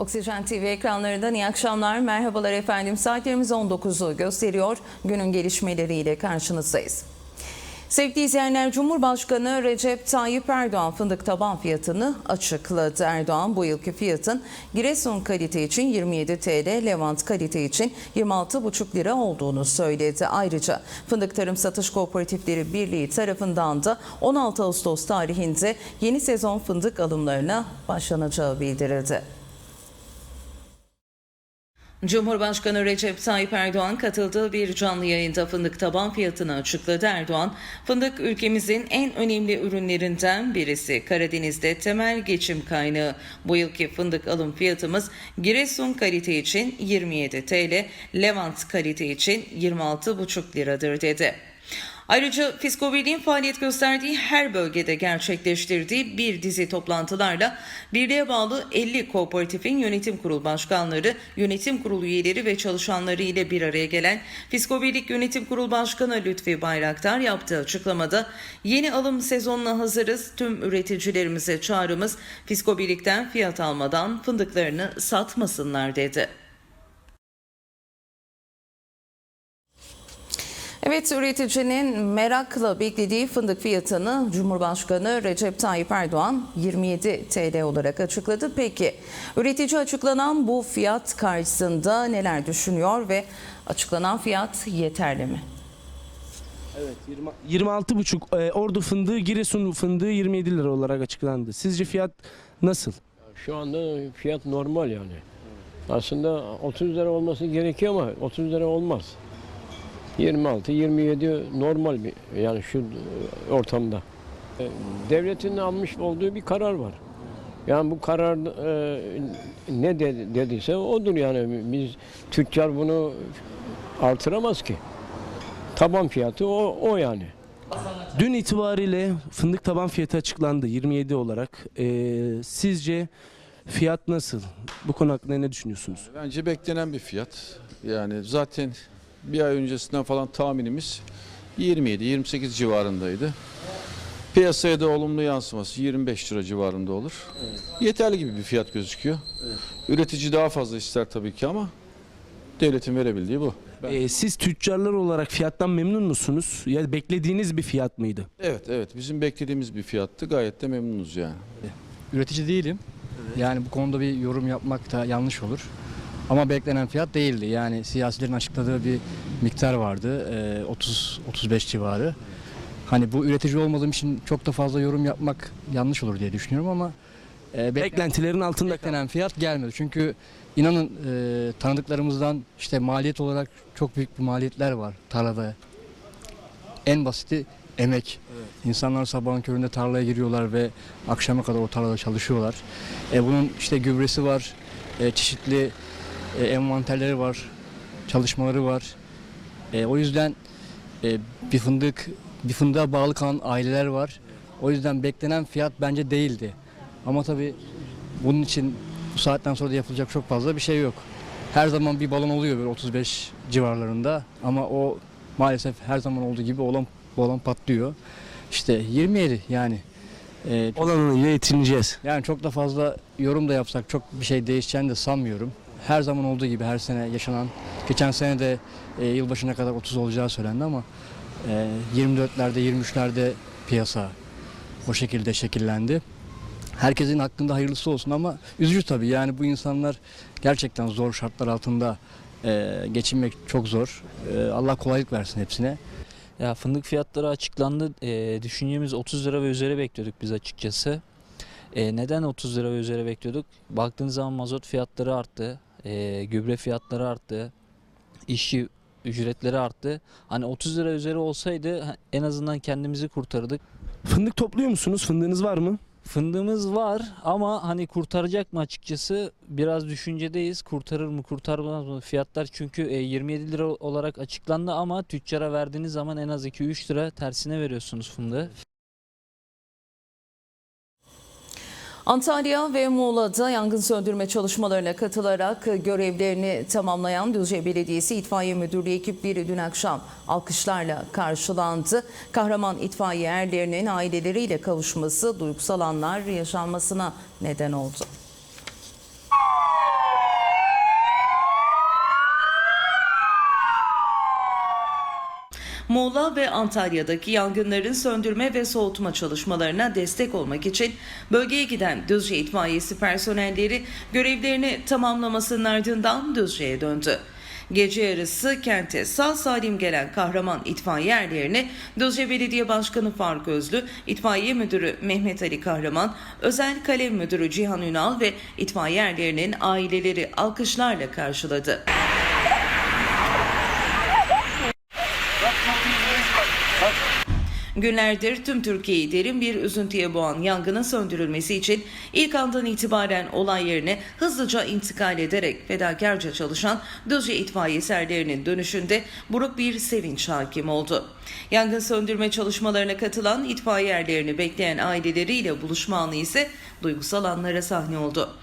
Oksijen TV ekranlarından iyi akşamlar. Merhabalar efendim. Saatlerimiz 19'u gösteriyor. Günün gelişmeleriyle karşınızdayız. Sevgili izleyenler, Cumhurbaşkanı Recep Tayyip Erdoğan fındık taban fiyatını açıkladı. Erdoğan bu yılki fiyatın Giresun kalite için 27 TL, Levant kalite için 26,5 lira olduğunu söyledi. Ayrıca Fındık Tarım Satış Kooperatifleri Birliği tarafından da 16 Ağustos tarihinde yeni sezon fındık alımlarına başlanacağı bildirildi. Cumhurbaşkanı Recep Tayyip Erdoğan katıldığı bir canlı yayında fındık taban fiyatını açıkladı. Erdoğan, fındık ülkemizin en önemli ürünlerinden birisi. Karadeniz'de temel geçim kaynağı. Bu yılki fındık alım fiyatımız Giresun kalite için 27 TL, Levant kalite için 26,5 liradır dedi. Ayrıca Fisko Birliği'nin faaliyet gösterdiği her bölgede gerçekleştirdiği bir dizi toplantılarla birliğe bağlı 50 kooperatifin yönetim kurulu başkanları, yönetim kurulu üyeleri ve çalışanları ile bir araya gelen Fisko Birlik Yönetim Kurulu Başkanı Lütfi Bayraktar yaptığı açıklamada yeni alım sezonuna hazırız. Tüm üreticilerimize çağrımız Fisko Birlik'ten fiyat almadan fındıklarını satmasınlar dedi. Evet üreticinin merakla beklediği fındık fiyatını Cumhurbaşkanı Recep Tayyip Erdoğan 27 TL olarak açıkladı. Peki üretici açıklanan bu fiyat karşısında neler düşünüyor ve açıklanan fiyat yeterli mi? Evet 26,5 e, Ordu fındığı Giresun fındığı 27 lira olarak açıklandı. Sizce fiyat nasıl? Şu anda fiyat normal yani. Aslında 30 lira olması gerekiyor ama 30 lira olmaz. 26, 27 normal bir yani şu ortamda. E, Devletin almış olduğu bir karar var. Yani bu karar e, ne de- dediyse odur yani. Biz tüccar bunu artıramaz ki. Taban fiyatı o, o yani. Dün itibariyle fındık taban fiyatı açıklandı 27 olarak. E, sizce fiyat nasıl? Bu konu hakkında ne düşünüyorsunuz? Bence beklenen bir fiyat. Yani zaten bir ay öncesinden falan tahminimiz 27-28 civarındaydı. Piyasaya da olumlu yansıması 25 lira civarında olur. Yeterli gibi bir fiyat gözüküyor. Üretici daha fazla ister tabii ki ama devletin verebildiği bu. Ben- E, siz tüccarlar olarak fiyattan memnun musunuz? Ya beklediğiniz bir fiyat mıydı? Evet evet bizim beklediğimiz bir fiyattı. Gayet de memnunuz yani. Üretici değilim. Yani bu konuda bir yorum yapmak da yanlış olur. Ama beklenen fiyat değildi. Yani siyasilerin açıkladığı bir miktar vardı. Ee, 30-35 civarı. Hani bu üretici olmadığım için çok da fazla yorum yapmak yanlış olur diye düşünüyorum ama e, beklen- Beklentilerin altında beklenen fiyat gelmedi. Çünkü inanın e, tanıdıklarımızdan işte maliyet olarak çok büyük bir maliyetler var tarlada. En basiti emek. İnsanlar sabahın köründe tarlaya giriyorlar ve akşama kadar o tarlada çalışıyorlar. E, bunun işte gübresi var, e, çeşitli e, envanterleri var, çalışmaları var. E, o yüzden e, bir fındık, bir fındığa bağlı kalan aileler var. O yüzden beklenen fiyat bence değildi. Ama tabii bunun için bu saatten sonra da yapılacak çok fazla bir şey yok. Her zaman bir balon oluyor böyle 35 civarlarında ama o maalesef her zaman olduğu gibi olan balon patlıyor. İşte 27 yani. Ee, olanıyla yetineceğiz. yani çok da fazla yorum da yapsak çok bir şey değişeceğini de sanmıyorum. Her zaman olduğu gibi her sene yaşanan, geçen sene de e, yılbaşına kadar 30 olacağı söylendi ama e, 24'lerde 23'lerde piyasa o şekilde şekillendi. Herkesin hakkında hayırlısı olsun ama üzücü tabii yani bu insanlar gerçekten zor şartlar altında e, geçinmek çok zor. E, Allah kolaylık versin hepsine. Ya fındık fiyatları açıklandı. Ee, düşüncemiz 30 lira ve üzeri bekliyorduk biz açıkçası. Ee, neden 30 lira ve üzeri bekliyorduk? Baktığınız zaman mazot fiyatları arttı. Ee, gübre fiyatları arttı. işçi ücretleri arttı. Hani 30 lira üzeri olsaydı en azından kendimizi kurtardık. Fındık topluyor musunuz? Fındığınız var mı? Fındığımız var ama hani kurtaracak mı açıkçası biraz düşüncedeyiz. Kurtarır mı kurtarmaz mı fiyatlar çünkü e, 27 lira olarak açıklandı ama tüccara verdiğiniz zaman en az 2-3 lira tersine veriyorsunuz fındığı. Antalya ve Muğla'da yangın söndürme çalışmalarına katılarak görevlerini tamamlayan Düzce Belediyesi İtfaiye Müdürlüğü ekipleri dün akşam alkışlarla karşılandı. Kahraman itfaiye erlerinin aileleriyle kavuşması duygusal anlar yaşanmasına neden oldu. Muğla ve Antalya'daki yangınların söndürme ve soğutma çalışmalarına destek olmak için bölgeye giden Düzce itfaiyesi personelleri görevlerini tamamlamasının ardından Düzce'ye döndü. Gece yarısı kente sağ salim gelen kahraman itfaiye erlerini Düzce Belediye Başkanı Faruk Özlü, İtfaiye Müdürü Mehmet Ali Kahraman, Özel Kalem Müdürü Cihan Ünal ve itfaiye erlerinin aileleri alkışlarla karşıladı. Günlerdir tüm Türkiye'yi derin bir üzüntüye boğan yangının söndürülmesi için ilk andan itibaren olay yerine hızlıca intikal ederek fedakarca çalışan Düzce itfaiye serlerinin dönüşünde buruk bir sevinç hakim oldu. Yangın söndürme çalışmalarına katılan itfaiye erlerini bekleyen aileleriyle buluşma anı ise duygusal anlara sahne oldu.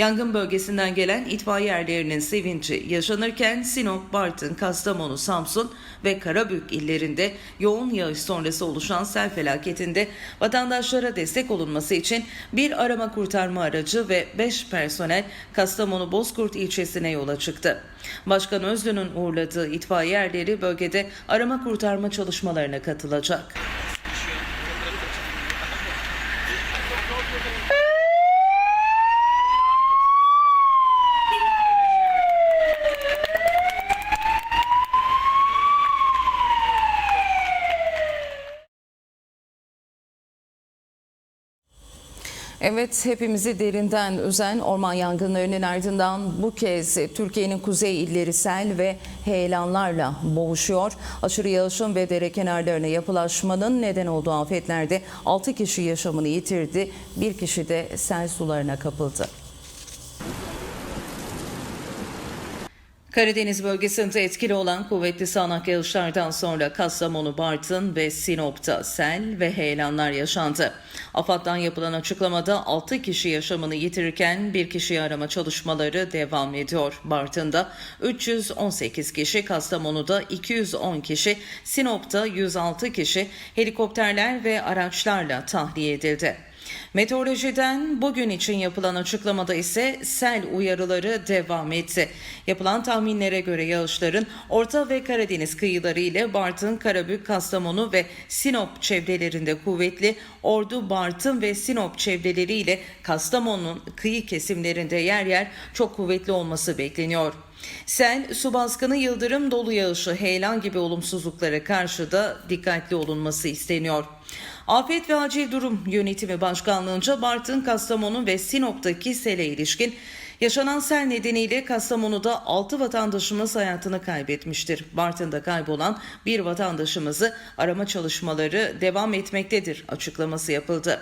Yangın bölgesinden gelen itfaiye erlerinin sevinci yaşanırken Sinop, Bartın, Kastamonu, Samsun ve Karabük illerinde yoğun yağış sonrası oluşan sel felaketinde vatandaşlara destek olunması için bir arama kurtarma aracı ve 5 personel Kastamonu Bozkurt ilçesine yola çıktı. Başkan Özlü'nün uğurladığı itfaiye erleri bölgede arama kurtarma çalışmalarına katılacak. Evet hepimizi derinden üzen orman yangınlarının ardından bu kez Türkiye'nin kuzey illeri sel ve heyelanlarla boğuşuyor. Aşırı yağışın ve dere kenarlarına yapılaşmanın neden olduğu afetlerde 6 kişi yaşamını yitirdi. Bir kişi de sel sularına kapıldı. Karadeniz bölgesinde etkili olan kuvvetli sağanak yağışlardan sonra Kastamonu, Bartın ve Sinop'ta sel ve heyelanlar yaşandı. AFAD'dan yapılan açıklamada 6 kişi yaşamını yitirirken bir kişiyi arama çalışmaları devam ediyor. Bartın'da 318 kişi, Kastamonu'da 210 kişi, Sinop'ta 106 kişi helikopterler ve araçlarla tahliye edildi. Meteorolojiden bugün için yapılan açıklamada ise sel uyarıları devam etti. Yapılan tahminlere göre yağışların Orta ve Karadeniz kıyıları ile Bartın, Karabük, Kastamonu ve Sinop çevrelerinde kuvvetli, Ordu, Bartın ve Sinop çevreleri ile Kastamonu'nun kıyı kesimlerinde yer yer çok kuvvetli olması bekleniyor. Sel, su baskını, yıldırım, dolu yağışı, heyelan gibi olumsuzluklara karşı da dikkatli olunması isteniyor. Afet ve Acil Durum Yönetimi Başkanlığı'nca Bartın, Kastamonu ve Sinop'taki sele ilişkin Yaşanan sel nedeniyle Kastamonu'da 6 vatandaşımız hayatını kaybetmiştir. Bartın'da kaybolan bir vatandaşımızı arama çalışmaları devam etmektedir açıklaması yapıldı.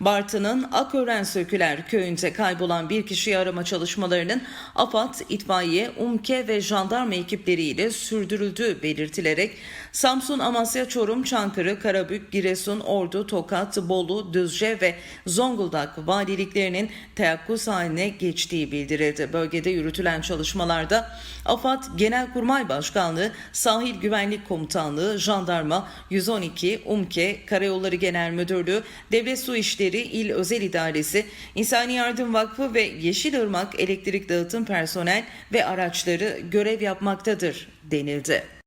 Bartın'ın Akören Söküler köyünde kaybolan bir kişiyi arama çalışmalarının AFAD, itfaiye, UMKE ve jandarma ekipleriyle sürdürüldüğü belirtilerek Samsun, Amasya, Çorum, Çankırı, Karabük, Giresun, Ordu, Tokat, Bolu, Düzce ve Zonguldak valiliklerinin teyakkuz haline geçtiği bildirildi. Bölgede yürütülen çalışmalarda AFAD Genelkurmay Başkanlığı, Sahil Güvenlik Komutanlığı, Jandarma, 112, UMKE, Karayolları Genel Müdürlüğü, Devlet Su İşleri İl Özel İdaresi, İnsani Yardım Vakfı ve Yeşilırmak Elektrik Dağıtım Personel ve araçları görev yapmaktadır denildi.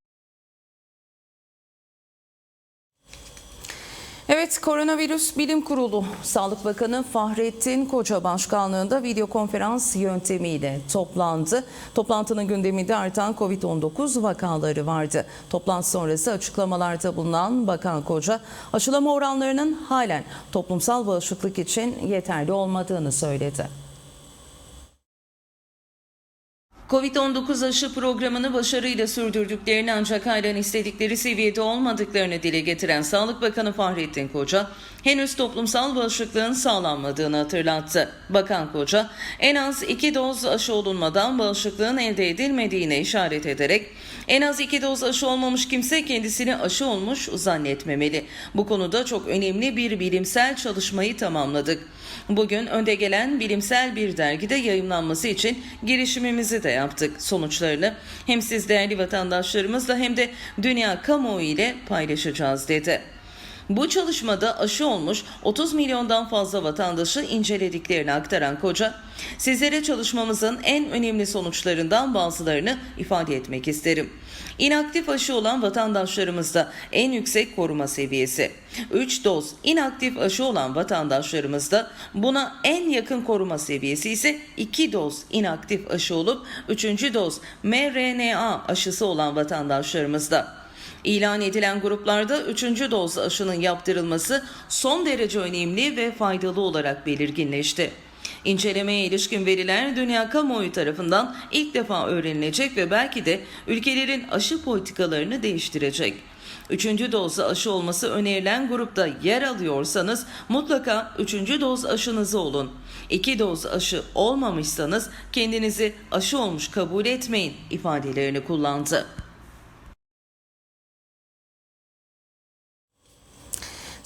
Evet, Koronavirüs Bilim Kurulu Sağlık Bakanı Fahrettin Koca başkanlığında video konferans yöntemiyle toplandı. Toplantının gündeminde artan Covid-19 vakaları vardı. Toplantı sonrası açıklamalarda bulunan Bakan Koca, aşılama oranlarının halen toplumsal bağışıklık için yeterli olmadığını söyledi. Covid-19 aşı programını başarıyla sürdürdüklerini ancak halen istedikleri seviyede olmadıklarını dile getiren Sağlık Bakanı Fahrettin Koca, henüz toplumsal bağışıklığın sağlanmadığını hatırlattı. Bakan Koca, en az iki doz aşı olunmadan bağışıklığın elde edilmediğine işaret ederek, en az iki doz aşı olmamış kimse kendisini aşı olmuş zannetmemeli. Bu konuda çok önemli bir bilimsel çalışmayı tamamladık. Bugün önde gelen bilimsel bir dergide yayımlanması için girişimimizi de yaptık. Sonuçlarını hem siz değerli vatandaşlarımızla hem de dünya kamuoyu ile paylaşacağız dedi. Bu çalışmada aşı olmuş 30 milyondan fazla vatandaşı incelediklerini aktaran Koca, sizlere çalışmamızın en önemli sonuçlarından bazılarını ifade etmek isterim. İnaktif aşı olan vatandaşlarımızda en yüksek koruma seviyesi. 3 doz inaktif aşı olan vatandaşlarımızda buna en yakın koruma seviyesi ise 2 doz inaktif aşı olup 3. doz mRNA aşısı olan vatandaşlarımızda. İlan edilen gruplarda 3. doz aşının yaptırılması son derece önemli ve faydalı olarak belirginleşti. İncelemeye ilişkin veriler dünya kamuoyu tarafından ilk defa öğrenilecek ve belki de ülkelerin aşı politikalarını değiştirecek. Üçüncü dozda aşı olması önerilen grupta yer alıyorsanız mutlaka üçüncü doz aşınızı olun. İki doz aşı olmamışsanız kendinizi aşı olmuş kabul etmeyin ifadelerini kullandı.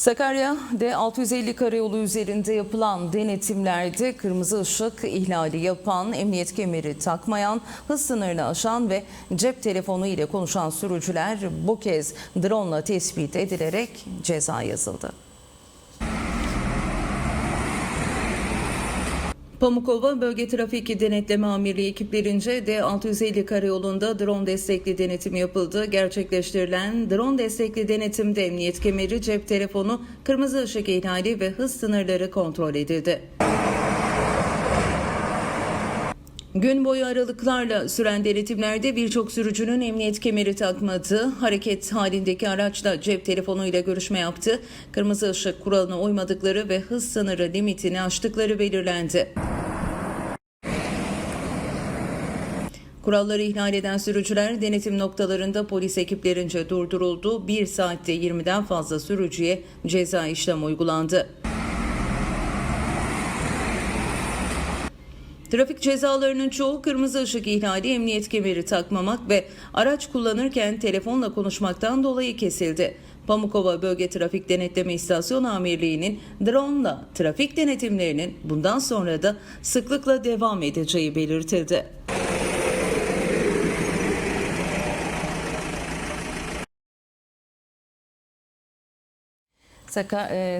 Sakarya D650 karayolu üzerinde yapılan denetimlerde kırmızı ışık ihlali yapan, emniyet kemeri takmayan, hız sınırını aşan ve cep telefonu ile konuşan sürücüler bu kez drone ile tespit edilerek ceza yazıldı. Pamukova Bölge Trafik Denetleme Amirliği ekiplerince D650 karayolunda drone destekli denetim yapıldı. Gerçekleştirilen drone destekli denetimde emniyet kemeri, cep telefonu, kırmızı ışık ihlali ve hız sınırları kontrol edildi. Gün boyu aralıklarla süren denetimlerde birçok sürücünün emniyet kemeri takmadığı, hareket halindeki araçla cep telefonuyla görüşme yaptı, kırmızı ışık kuralına uymadıkları ve hız sınırı limitini aştıkları belirlendi. Kuralları ihlal eden sürücüler denetim noktalarında polis ekiplerince durduruldu. 1 saatte 20'den fazla sürücüye ceza işlem uygulandı. Trafik cezalarının çoğu kırmızı ışık ihlali, emniyet kemeri takmamak ve araç kullanırken telefonla konuşmaktan dolayı kesildi. Pamukova Bölge Trafik Denetleme İstasyon Amirliği'nin drone'la trafik denetimlerinin bundan sonra da sıklıkla devam edeceği belirtildi.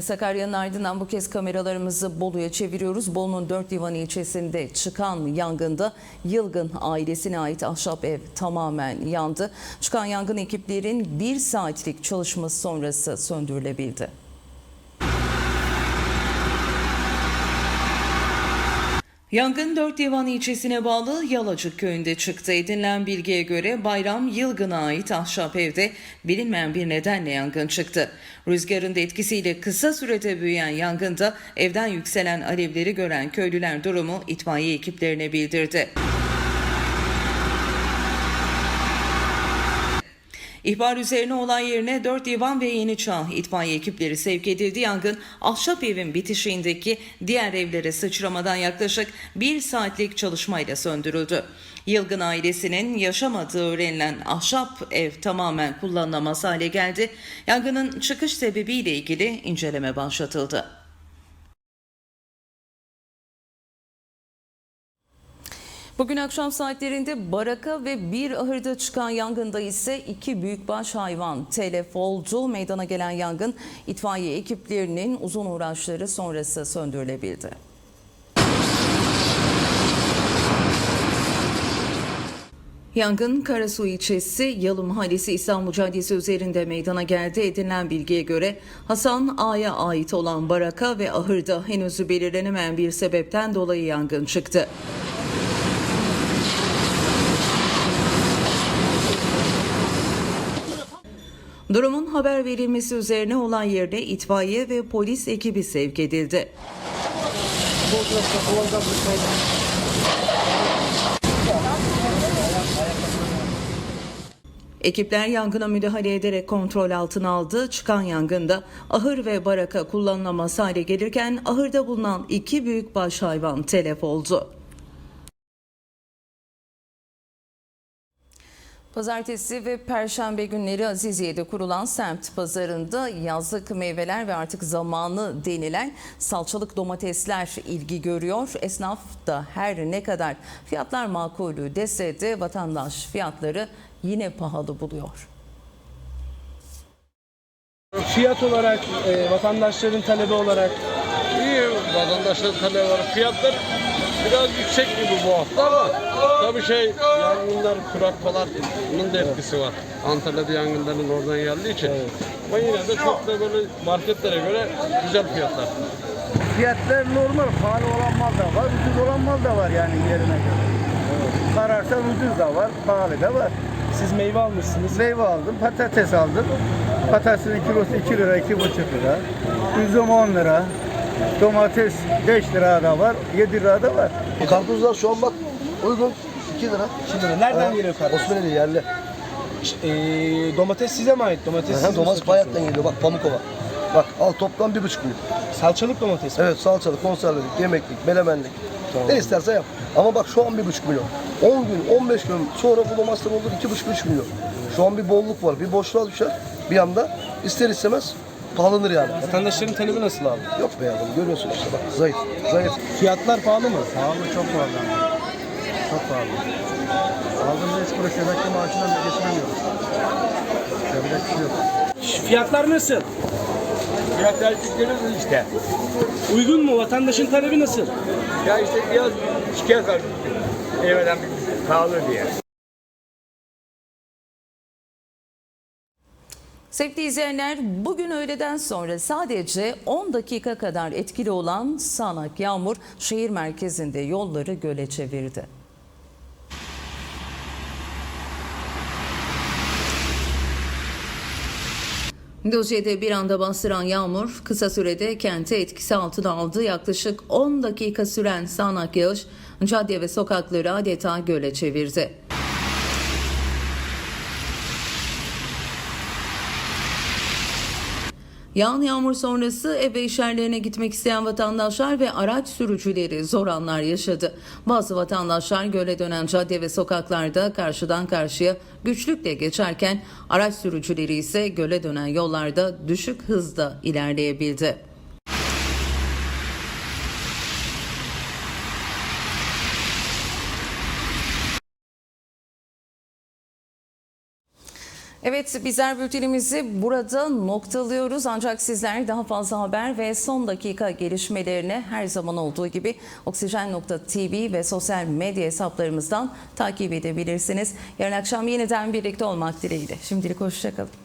Sakarya'nın ardından bu kez kameralarımızı Bolu'ya çeviriyoruz. Bolu'nun dört divan ilçesinde çıkan yangında Yılgın ailesine ait ahşap ev tamamen yandı. Çıkan yangın ekiplerin bir saatlik çalışması sonrası söndürülebildi. Yangın Dört Divan ilçesine bağlı Yalacık köyünde çıktı. Edinilen bilgiye göre Bayram Yılgın'a ait ahşap evde bilinmeyen bir nedenle yangın çıktı. Rüzgarın da etkisiyle kısa sürede büyüyen yangında evden yükselen alevleri gören köylüler durumu itfaiye ekiplerine bildirdi. İhbar üzerine olay yerine 4 divan ve Yeni Çağ itfaiye ekipleri sevk edildi. Yangın ahşap evin bitişiğindeki diğer evlere sıçramadan yaklaşık bir saatlik çalışmayla söndürüldü. Yılgın ailesinin yaşamadığı öğrenilen ahşap ev tamamen kullanılamaz hale geldi. Yangının çıkış sebebiyle ilgili inceleme başlatıldı. Bugün akşam saatlerinde baraka ve bir ahırda çıkan yangında ise iki büyükbaş hayvan telef oldu. Meydana gelen yangın itfaiye ekiplerinin uzun uğraşları sonrası söndürülebildi. Yangın Karasu ilçesi Yalı Mahallesi İstanbul Caddesi üzerinde meydana geldi. Edinilen bilgiye göre Hasan A'ya ait olan baraka ve ahırda henüz belirlenemeyen bir sebepten dolayı yangın çıktı. Durumun haber verilmesi üzerine olay yerine itfaiye ve polis ekibi sevk edildi. Ekipler yangına müdahale ederek kontrol altına aldı. Çıkan yangında ahır ve baraka kullanılamaz hale gelirken ahırda bulunan iki büyükbaş hayvan telef oldu. Pazartesi ve Perşembe günleri Aziziye'de kurulan semt pazarında yazlık meyveler ve artık zamanı denilen salçalık domatesler ilgi görüyor. Esnaf da her ne kadar fiyatlar makulü dese de vatandaş fiyatları yine pahalı buluyor. Fiyat olarak, e, vatandaşların talebi olarak İyi vatandaşların talebi var. Fiyatlar biraz yüksek gibi bu hafta ama tabii şey yangınlar, kurakmaların da etkisi var. Antalya'da yangınların oradan geldiği için. Ama yine de çok da böyle marketlere göre güzel fiyatlar. Fiyatlar normal. Pahalı olan mal da var, ucuz olan mal da var yani yerine göre. Kararsan ucuz da var, pahalı da var. siz meyve almışsınız. Meyve aldım, patates aldım. Patatesin kilosu 2 lira, 2,5 lira. Üzüm 10 lira. Domates 5 lira da var, 7 lira da var. Karpuzlar şu an bak uygun 2 lira. Şimdi nereden Ha, geliyor kardeşim? Osmanlı yerli. E, domates size mi ait? Domates siz Aha, mi domates satıyorsunuz? Bayat'tan geliyor bak Pamukova. Bak al toplam bir buçuk milyon. Salçalık domates mi? Evet salçalı, konservelik, yemeklik, melemenlik. Ne istersen yap. Ama bak şu an bir buçuk milyon. 10 gün, 15 gün sonra bu domatesler olur iki buçuk, üç milyon. Şu an bir bolluk var. Bir boşluğa düşer bir anda. ister istemez pahalanır yani. Vatandaşların talebi nasıl abi? Yok be yavrum görüyorsun işte bak zayıf, zayıf. Fiyatlar pahalı mı? Pahalı, çok pahalı. Çok pahalı. Aldığımız 3 kuruş emekli maaşından da geçinemiyoruz. Yapacak bir şey yok. Fiyatlar nasıl? Fiyatlar çıkıyoruz işte. Uygun mu? Vatandaşın talebi nasıl? Ya işte biraz şikayet var. Evden pahalı diye. Sevgili izleyenler, bugün öğleden sonra sadece 10 dakika kadar etkili olan sağanak yağmur şehir merkezinde yolları göle çevirdi. Düzce'de bir anda bastıran yağmur kısa sürede kenti etkisi altına aldı. Yaklaşık 10 dakika süren sağanak yağış cadde ve sokakları adeta göle çevirdi. Yağan yağmur sonrası ev ve işlerlerine gitmek isteyen vatandaşlar ve araç sürücüleri zor anlar yaşadı. Bazı vatandaşlar göle dönen cadde ve sokaklarda karşıdan karşıya güçlükle geçerken araç sürücüleri ise göle dönen yollarda düşük hızda ilerleyebildi. Evet bizler bültenimizi burada noktalıyoruz ancak sizler daha fazla haber ve son dakika gelişmelerini her zaman olduğu gibi oksijen.tv ve sosyal medya hesaplarımızdan takip edebilirsiniz. Yarın akşam yeniden birlikte olmak dileğiyle. Şimdilik hoşçakalın.